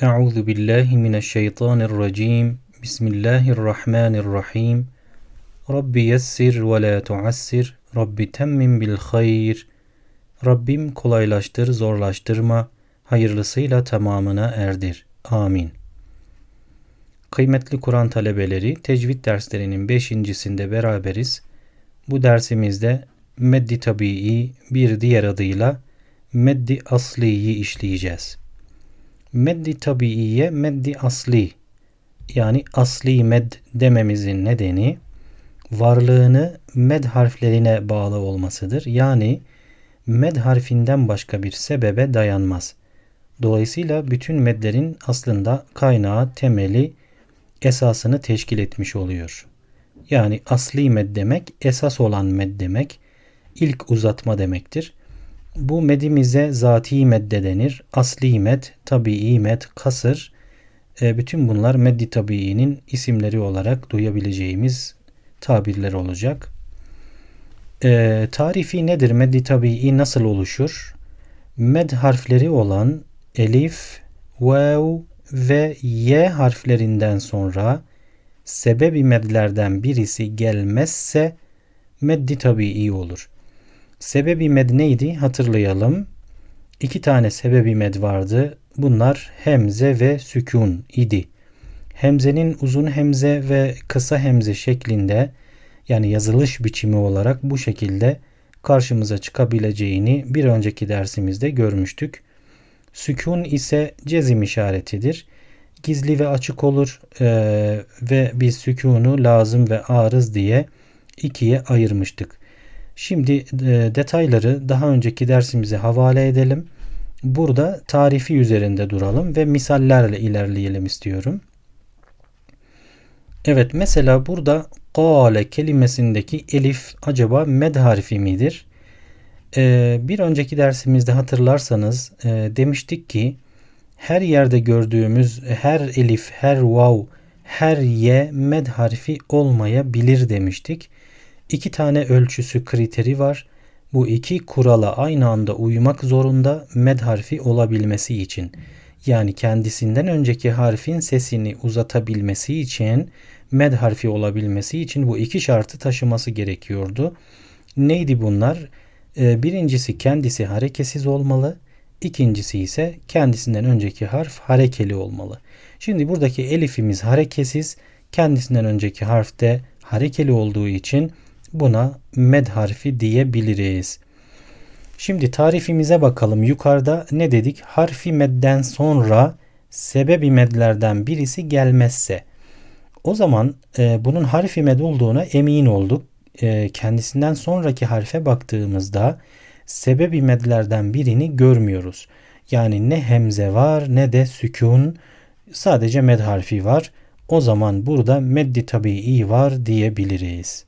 Euzu billahi mineşşeytanirracim. Bismillahirrahmanirrahim. Rabbi yessir ve la tuassir. Rabbi temmim bil hayr. Rabbim kolaylaştır, zorlaştırma. Hayırlısıyla tamamına erdir. Amin. Kıymetli Kur'an talebeleri, tecvid derslerinin beşincisinde beraberiz. Bu dersimizde meddi tabii bir diğer adıyla meddi asliyi işleyeceğiz. Meddi tabiiye meddi asli yani asli med dememizin nedeni varlığını med harflerine bağlı olmasıdır. Yani med harfinden başka bir sebebe dayanmaz. Dolayısıyla bütün medlerin aslında kaynağı, temeli, esasını teşkil etmiş oluyor. Yani asli med demek, esas olan med demek, ilk uzatma demektir. Bu medimize zati medde denir. Asli med, tabii med, kasır. E, bütün bunlar meddi tabiinin isimleri olarak duyabileceğimiz tabirler olacak. E, tarifi nedir? Meddi tabii nasıl oluşur? Med harfleri olan elif, vav ve y harflerinden sonra sebebi medlerden birisi gelmezse meddi tabii olur. Sebebi med neydi? Hatırlayalım. İki tane sebebi med vardı. Bunlar hemze ve sükun idi. Hemzenin uzun hemze ve kısa hemze şeklinde yani yazılış biçimi olarak bu şekilde karşımıza çıkabileceğini bir önceki dersimizde görmüştük. Sükun ise cezim işaretidir. Gizli ve açık olur ee, ve biz sükunu lazım ve arız diye ikiye ayırmıştık. Şimdi e, detayları daha önceki dersimize havale edelim. Burada tarifi üzerinde duralım ve misallerle ilerleyelim istiyorum. Evet mesela burada kâle kelimesindeki elif acaba med harfi midir? Ee, bir önceki dersimizde hatırlarsanız e, demiştik ki her yerde gördüğümüz her elif, her vav, her ye med harfi olmayabilir demiştik iki tane ölçüsü kriteri var. Bu iki kurala aynı anda uymak zorunda med harfi olabilmesi için. Yani kendisinden önceki harfin sesini uzatabilmesi için med harfi olabilmesi için bu iki şartı taşıması gerekiyordu. Neydi bunlar? Ee, birincisi kendisi hareketsiz olmalı. İkincisi ise kendisinden önceki harf harekeli olmalı. Şimdi buradaki elifimiz hareketsiz. Kendisinden önceki harf de harekeli olduğu için Buna med harfi diyebiliriz. Şimdi tarifimize bakalım. Yukarıda ne dedik? Harfi medden sonra sebebi medlerden birisi gelmezse. O zaman e, bunun harfi med olduğuna emin olduk. E, kendisinden sonraki harfe baktığımızda sebebi medlerden birini görmüyoruz. Yani ne hemze var ne de sükun sadece med harfi var. O zaman burada meddi tabii var diyebiliriz.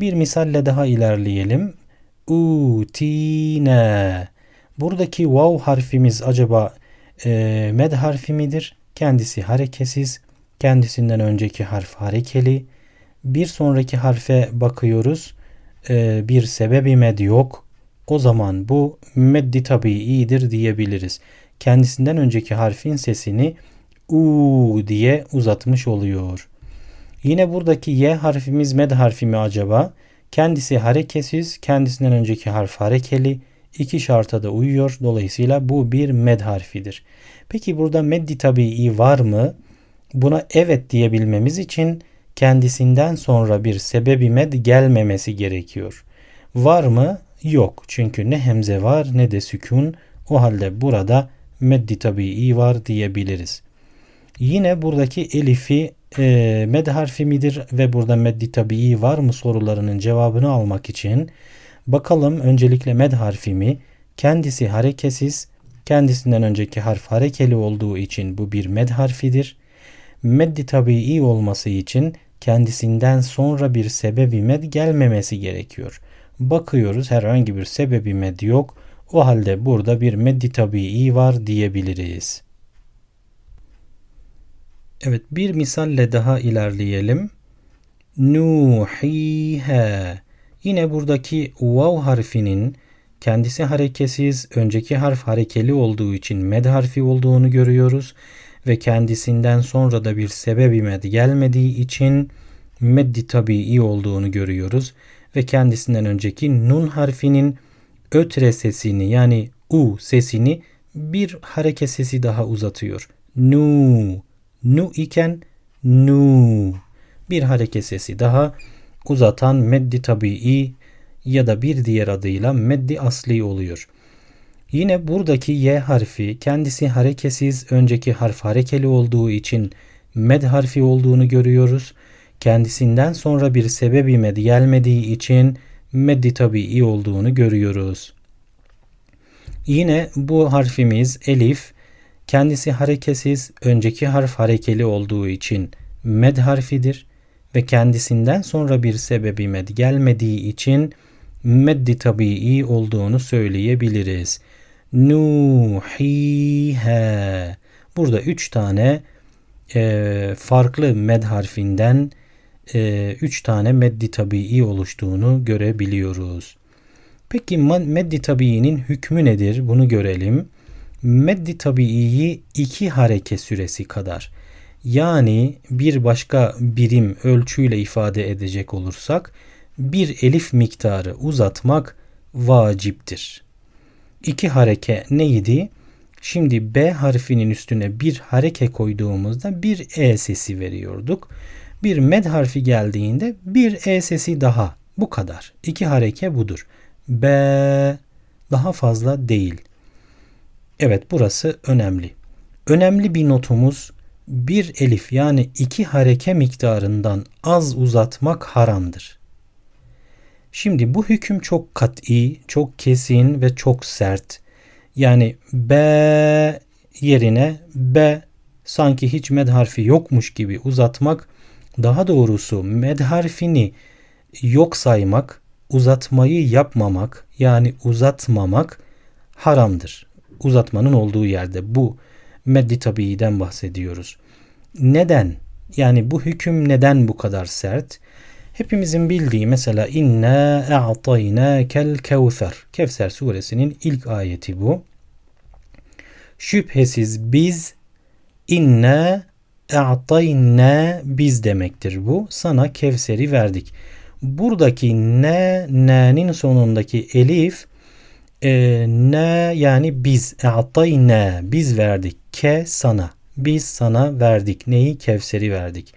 Bir misalle daha ilerleyelim. Utine. Buradaki vav harfimiz acaba e, med harfi midir? Kendisi hareketsiz. Kendisinden önceki harf harekeli. Bir sonraki harfe bakıyoruz. E, bir sebebi med yok. O zaman bu meddi tabiidir diyebiliriz. Kendisinden önceki harfin sesini u diye uzatmış oluyor. Yine buradaki y harfimiz med harfi mi acaba? Kendisi hareketsiz, kendisinden önceki harf harekeli. İki şarta da uyuyor. Dolayısıyla bu bir med harfidir. Peki burada meddi tabii var mı? Buna evet diyebilmemiz için kendisinden sonra bir sebebi med gelmemesi gerekiyor. Var mı? Yok. Çünkü ne hemze var ne de sükun. O halde burada meddi tabii var diyebiliriz. Yine buradaki elifi e, med harfi midir ve burada meddi tabii var mı sorularının cevabını almak için bakalım öncelikle med harfi mi? Kendisi hareketsiz, kendisinden önceki harf harekeli olduğu için bu bir med harfidir. Meddi tabii olması için kendisinden sonra bir sebebi med gelmemesi gerekiyor. Bakıyoruz herhangi bir sebebi med yok. O halde burada bir meddi tabii var diyebiliriz. Evet bir misalle daha ilerleyelim. Nuhiha. Yine buradaki vav harfinin Kendisi hareketsiz, önceki harf harekeli olduğu için med harfi olduğunu görüyoruz ve kendisinden sonra da bir sebebi med gelmediği için meddi tabii olduğunu görüyoruz ve kendisinden önceki nun harfinin ötre sesini yani u sesini bir hareket sesi daha uzatıyor. Nu, nu iken nu. Bir hareket sesi daha uzatan meddi tabii ya da bir diğer adıyla meddi asli oluyor. Yine buradaki y harfi kendisi hareketsiz önceki harf harekeli olduğu için med harfi olduğunu görüyoruz. Kendisinden sonra bir sebebi med gelmediği için meddi tabii olduğunu görüyoruz. Yine bu harfimiz elif kendisi hareketsiz önceki harf harekeli olduğu için med harfidir ve kendisinden sonra bir sebebi med gelmediği için meddi tabii olduğunu söyleyebiliriz. Nuhiha. Burada üç tane e, farklı med harfinden e, üç tane meddi tabii oluştuğunu görebiliyoruz. Peki meddi tabiinin hükmü nedir? Bunu görelim. Meddi tabiiyi iki hareke süresi kadar yani bir başka birim ölçüyle ifade edecek olursak bir elif miktarı uzatmak vaciptir. İki hareke neydi? Şimdi B harfinin üstüne bir hareke koyduğumuzda bir E sesi veriyorduk. Bir med harfi geldiğinde bir E sesi daha. Bu kadar. İki hareke budur. B daha fazla değil. Evet burası önemli. Önemli bir notumuz bir elif yani iki hareke miktarından az uzatmak haramdır. Şimdi bu hüküm çok kat'i, çok kesin ve çok sert. Yani B yerine B sanki hiç med harfi yokmuş gibi uzatmak, daha doğrusu med harfini yok saymak, uzatmayı yapmamak yani uzatmamak haramdır. Uzatmanın olduğu yerde bu meddi tabiiden bahsediyoruz. Neden? Yani bu hüküm neden bu kadar sert? Hepimizin bildiği mesela inna a'tayna kel kevser. Kevser suresinin ilk ayeti bu. Şüphesiz biz inna a'tayna biz demektir bu. Sana Kevser'i verdik. Buradaki ne, ne'nin sonundaki elif e, ne yani biz a'tayna biz verdik ke sana biz sana verdik neyi Kevser'i verdik.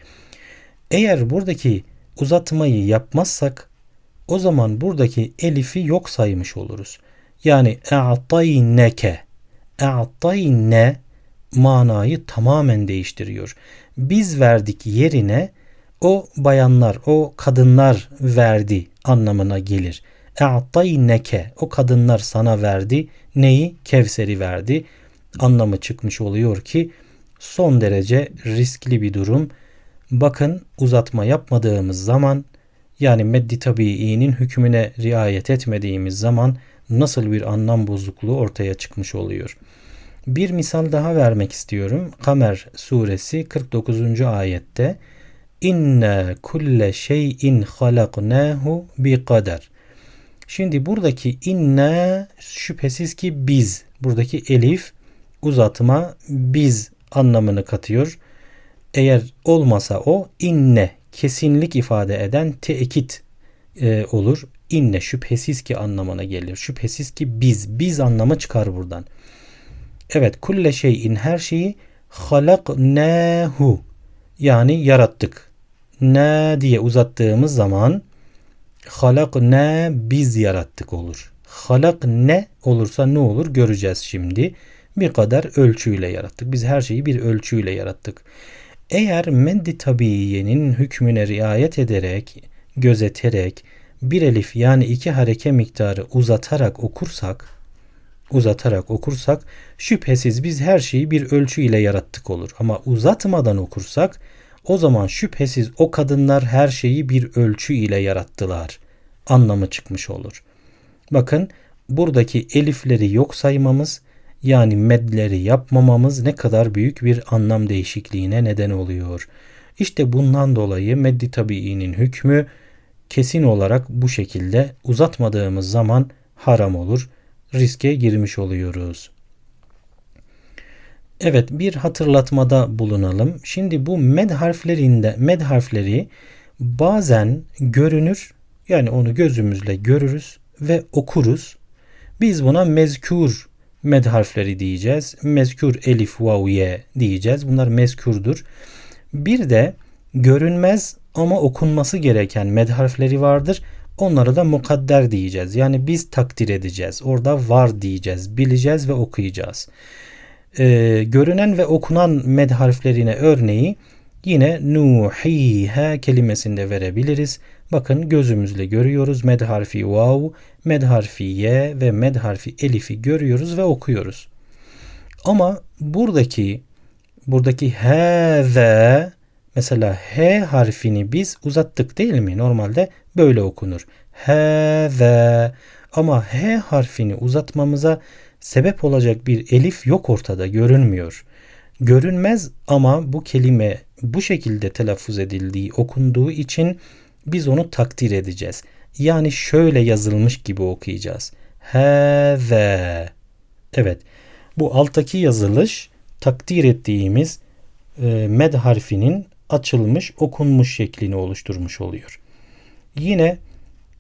Eğer buradaki uzatmayı yapmazsak o zaman buradaki elifi yok saymış oluruz. Yani e'tayneke e'tayne manayı tamamen değiştiriyor. Biz verdik yerine o bayanlar, o kadınlar verdi anlamına gelir. E'tayneke o kadınlar sana verdi. Neyi? Kevser'i verdi. Anlamı çıkmış oluyor ki son derece riskli bir durum. Bakın uzatma yapmadığımız zaman yani meddi tabiinin hükmüne riayet etmediğimiz zaman nasıl bir anlam bozukluğu ortaya çıkmış oluyor. Bir misal daha vermek istiyorum. Kamer suresi 49. ayette İnne kulle şeyin halaknahu bi kader. Şimdi buradaki inne şüphesiz ki biz. Buradaki elif uzatma biz anlamını katıyor. Eğer olmasa o inne kesinlik ifade eden tekit e, olur. İnne şüphesiz ki anlamına gelir. Şüphesiz ki biz. Biz anlamı çıkar buradan. Evet kulle şeyin her şeyi halaknehu yani yarattık. Ne diye uzattığımız zaman halak ne biz yarattık olur. Halak ne olursa ne olur göreceğiz şimdi. Bir kadar ölçüyle yarattık. Biz her şeyi bir ölçüyle yarattık. Eğer meddi tabiiyenin hükmüne riayet ederek, gözeterek bir elif yani iki hareke miktarı uzatarak okursak, uzatarak okursak şüphesiz biz her şeyi bir ölçü ile yarattık olur. Ama uzatmadan okursak o zaman şüphesiz o kadınlar her şeyi bir ölçü ile yarattılar anlamı çıkmış olur. Bakın buradaki elifleri yok saymamız yani medleri yapmamamız ne kadar büyük bir anlam değişikliğine neden oluyor. İşte bundan dolayı meddi tabiinin hükmü kesin olarak bu şekilde uzatmadığımız zaman haram olur. Riske girmiş oluyoruz. Evet bir hatırlatmada bulunalım. Şimdi bu med harflerinde med harfleri bazen görünür yani onu gözümüzle görürüz ve okuruz. Biz buna mezkur med harfleri diyeceğiz. Mezkur elif vav ye diyeceğiz. Bunlar mezkurdur. Bir de görünmez ama okunması gereken med harfleri vardır. Onlara da mukadder diyeceğiz. Yani biz takdir edeceğiz. Orada var diyeceğiz. Bileceğiz ve okuyacağız. Ee, görünen ve okunan med harflerine örneği yine nuhiha kelimesinde verebiliriz. Bakın gözümüzle görüyoruz. Med harfi vav, med harfi ye ve med harfi elifi görüyoruz ve okuyoruz. Ama buradaki buradaki hâze mesela h harfini biz uzattık değil mi? Normalde böyle okunur. Hâze ama h harfini uzatmamıza sebep olacak bir elif yok ortada görünmüyor. Görünmez ama bu kelime bu şekilde telaffuz edildiği, okunduğu için biz onu takdir edeceğiz. Yani şöyle yazılmış gibi okuyacağız. Heve. Evet. Bu alttaki yazılış takdir ettiğimiz e, med harfinin açılmış, okunmuş şeklini oluşturmuş oluyor. Yine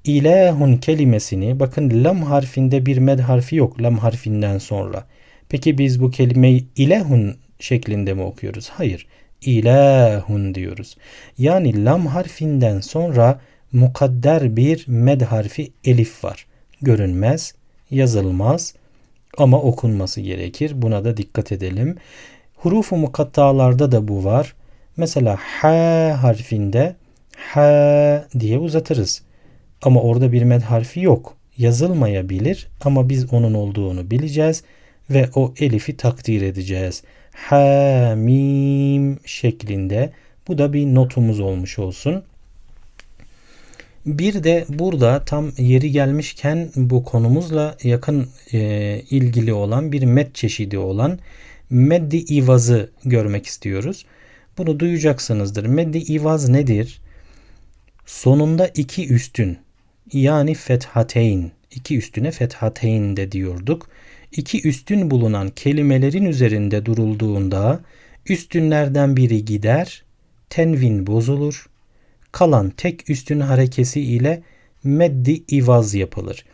ilahun kelimesini bakın lam harfinde bir med harfi yok lam harfinden sonra. Peki biz bu kelimeyi ilahun şeklinde mi okuyoruz? Hayır. İlahun diyoruz. Yani lam harfinden sonra mukadder bir med harfi elif var. Görünmez, yazılmaz ama okunması gerekir. Buna da dikkat edelim. Hurufu mukattalarda da bu var. Mesela ha harfinde ha diye uzatırız. Ama orada bir med harfi yok. Yazılmayabilir ama biz onun olduğunu bileceğiz ve o elifi takdir edeceğiz. Ha mim şeklinde. Bu da bir notumuz olmuş olsun. Bir de burada tam yeri gelmişken bu konumuzla yakın e, ilgili olan bir met çeşidi olan meddi ivazı görmek istiyoruz. Bunu duyacaksınızdır. Meddi ivaz nedir? Sonunda iki üstün yani fethateyn iki üstüne fethateyn de diyorduk. İki üstün bulunan kelimelerin üzerinde durulduğunda üstünlerden biri gider, tenvin bozulur. Kalan tek üstün harekesi ile meddi ivaz yapılır.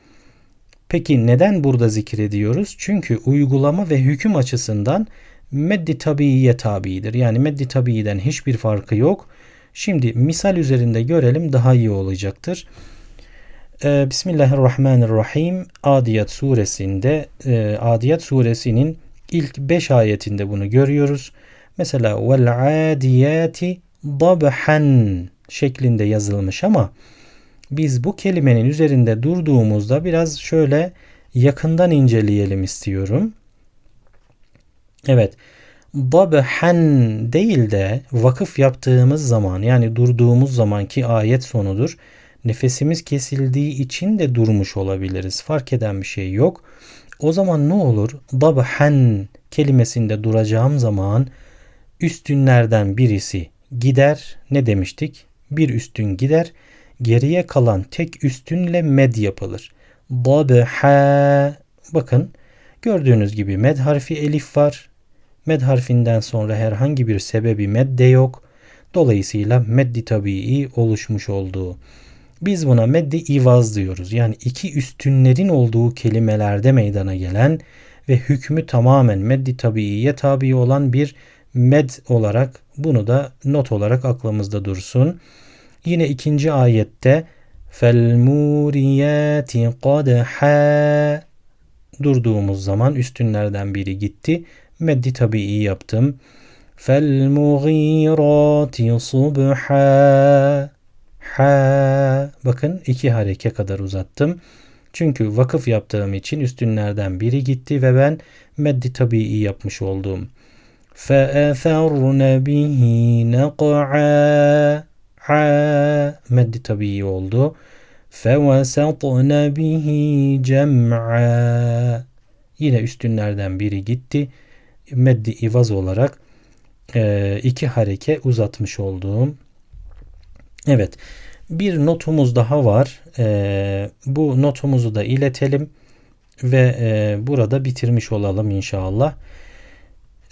Peki neden burada zikrediyoruz? Çünkü uygulama ve hüküm açısından meddi tabiiye tabidir. Yani meddi tabiiden hiçbir farkı yok. Şimdi misal üzerinde görelim daha iyi olacaktır. Ee, Bismillahirrahmanirrahim Adiyat suresinde e, Adiyat suresinin ilk 5 ayetinde bunu görüyoruz. Mesela vel adiyati dabhan şeklinde yazılmış ama biz bu kelimenin üzerinde durduğumuzda biraz şöyle yakından inceleyelim istiyorum. Evet. Dabhan değil de vakıf yaptığımız zaman yani durduğumuz zamanki ayet sonudur. Nefesimiz kesildiği için de durmuş olabiliriz. Fark eden bir şey yok. O zaman ne olur? Dabhan kelimesinde duracağım zaman üstünlerden birisi gider. Ne demiştik? Bir üstün gider. Geriye kalan tek üstünle med yapılır. Dabha bakın gördüğünüz gibi med harfi elif var. Med harfinden sonra herhangi bir sebebi med de yok. Dolayısıyla meddi tabii oluşmuş olduğu. Biz buna meddi ivaz diyoruz. Yani iki üstünlerin olduğu kelimelerde meydana gelen ve hükmü tamamen meddi tabiiye tabi olan bir med olarak bunu da not olarak aklımızda dursun. Yine ikinci ayette فَالْمُورِيَاتِ قَدْحَا durduğumuz zaman üstünlerden biri gitti. Meddi tabii yaptım. فَالْمُغِيرَاتِ صُبْحًا ha bakın iki hareke kadar uzattım. Çünkü vakıf yaptığım için üstünlerden biri gitti ve ben meddi tabii yapmış oldum. فَأَثَرْنَ بِهِ نَقْعًا ha meddi tabii oldu. فَوَسَطْنَ بِهِ جَمْعًا Yine üstünlerden biri gitti. Meddi ivaz olarak e, iki hareke uzatmış olduğum Evet. Bir notumuz daha var. Ee, bu notumuzu da iletelim. ve e, burada bitirmiş olalım inşallah.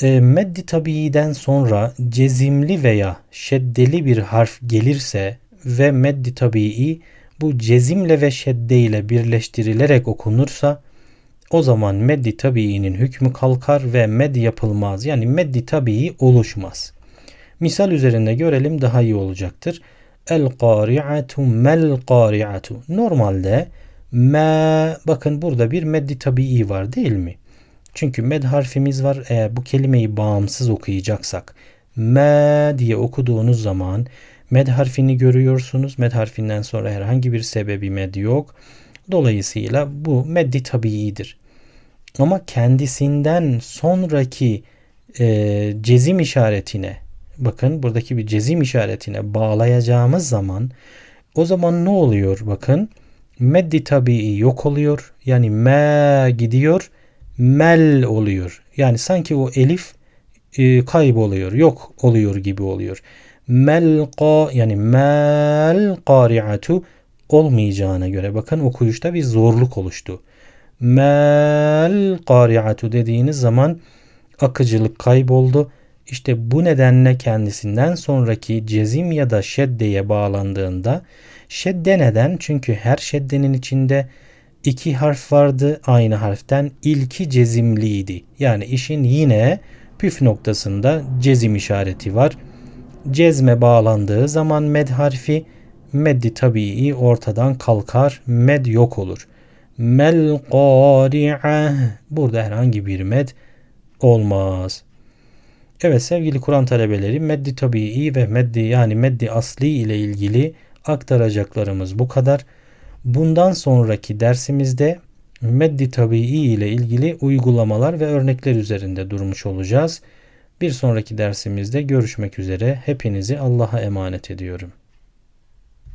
E, meddi tabiiden sonra cezimli veya şeddeli bir harf gelirse ve meddi tabii bu cezimle ve şedde ile birleştirilerek okunursa o zaman meddi tabiinin hükmü kalkar ve med yapılmaz. Yani meddi tabii oluşmaz. Misal üzerinde görelim daha iyi olacaktır. El qari'atu mel qari'atu. Normalde me bakın burada bir meddi tabii var değil mi? Çünkü med harfimiz var. Eğer bu kelimeyi bağımsız okuyacaksak me diye okuduğunuz zaman med harfini görüyorsunuz. Med harfinden sonra herhangi bir sebebi med yok. Dolayısıyla bu meddi tabiidir. Ama kendisinden sonraki e, cezim işaretine bakın buradaki bir cezim işaretine bağlayacağımız zaman o zaman ne oluyor? Bakın meddi tabii yok oluyor. Yani me gidiyor mel oluyor. Yani sanki o elif e, kayboluyor yok oluyor gibi oluyor. Mel qa yani mel qari'atu olmayacağına göre bakın okuyuşta bir zorluk oluştu. Mel qari'atu dediğiniz zaman akıcılık kayboldu işte bu nedenle kendisinden sonraki cezim ya da şeddeye bağlandığında şedde neden? Çünkü her şeddenin içinde iki harf vardı aynı harften ilki cezimliydi. Yani işin yine püf noktasında cezim işareti var. Cezme bağlandığı zaman med harfi meddi tabii ortadan kalkar. Med yok olur. Mel qari'ah burada herhangi bir med olmaz. Evet sevgili Kur'an talebeleri meddi tabii ve meddi yani meddi asli ile ilgili aktaracaklarımız bu kadar. Bundan sonraki dersimizde meddi tabii ile ilgili uygulamalar ve örnekler üzerinde durmuş olacağız. Bir sonraki dersimizde görüşmek üzere. Hepinizi Allah'a emanet ediyorum.